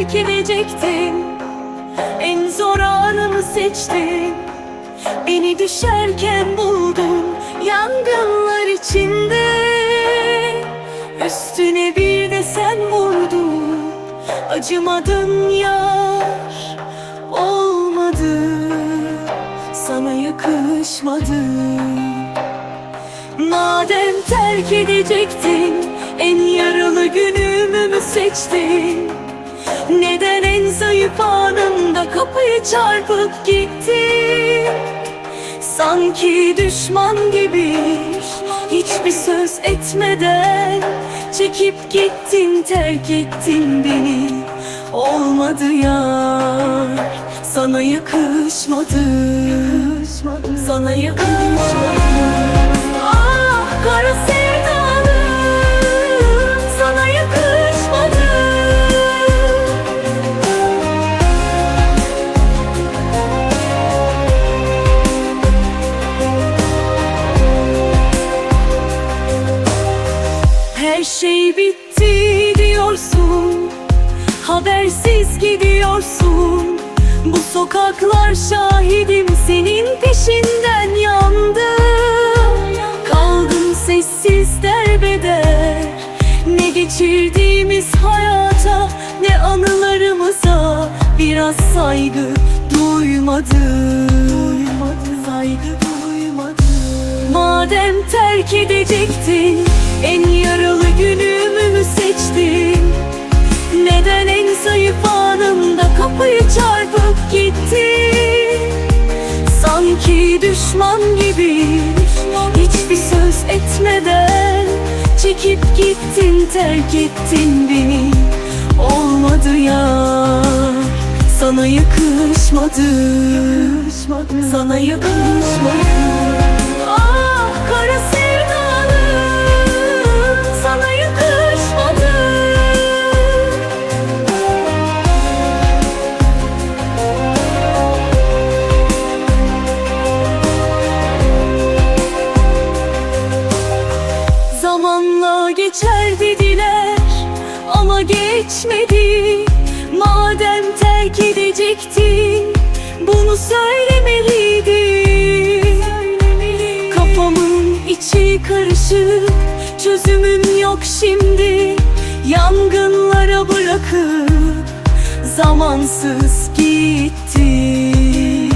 terk edecektin. En zor anını seçtin. Beni düşerken buldun Yangınlar içinde. Üstüne bir de sen vurdun. Acımadın yar Olmadı. Sana yakışmadı. Madem terk edecektin En yaralı günümü mü seçtin Neden en zayıf anında kapıyı çarpıp gittin? Sanki düşman gibi Hiçbir söz etmeden Çekip gittin terk ettin beni. Olmadı ya Sana yakışmadı. Sana yakışmadı. Ah kara Her şey bitti diyorsun. Habersiz gidiyorsun. Bu sokaklar şahidim senin peşinden yandı. Kaldım sessiz derbeder Ne geçirdiğimiz hayata Ne anılarımıza Biraz saygı duymadı. Saygı duymadı. Madem terk edecektin En yaralı düşman gibi Hiçbir söz etmeden Çekip gittin terk ettin beni. Olmadı ya Sana yakışmadı. Sana yakışmadı. Ah kara sevdalı ama geçmedi. Madem terk edecektin bunu söylemeliydin. Kafamın içi karışık çözümüm yok şimdi. Yangınlara bırakıp zamansız gittin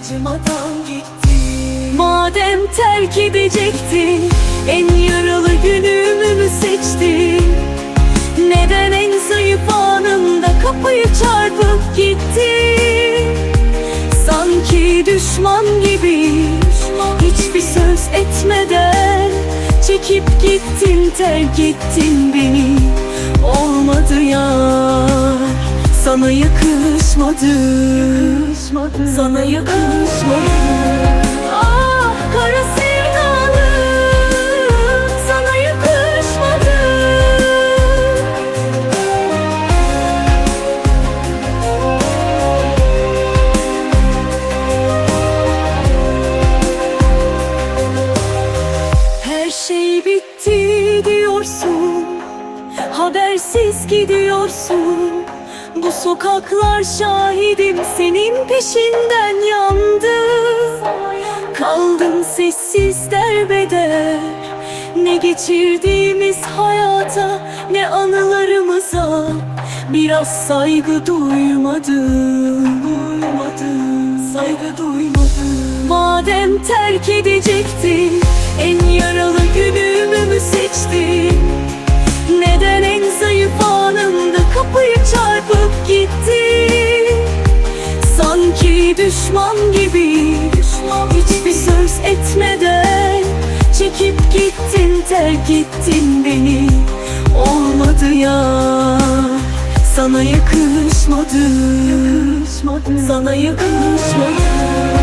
Acımadan gittin. Madem terk edecektin çarpıp gittin Sanki düşman gibi Hiçbir söz etmeden Çekip gittin terk ettin beni. Olmadı ya Sana yakışmadı. Sana yakışmadı. Ah kara Gidiyorsun. Bu sokaklar şahidim senin peşinden yandı. Kaldım sessiz derbeder. Ne geçirdiğimiz hayata Ne anılarımıza. Biraz saygı duymadım Duymadım. Saygı duymadım. Madem terk edecektin En yaralı günümü mü seçtin Düşman gibi. Hiçbir söz etmeden Çekip gittin terk ettin beni. Olmadı ya Sana yakışmadı. Sana yakışmadı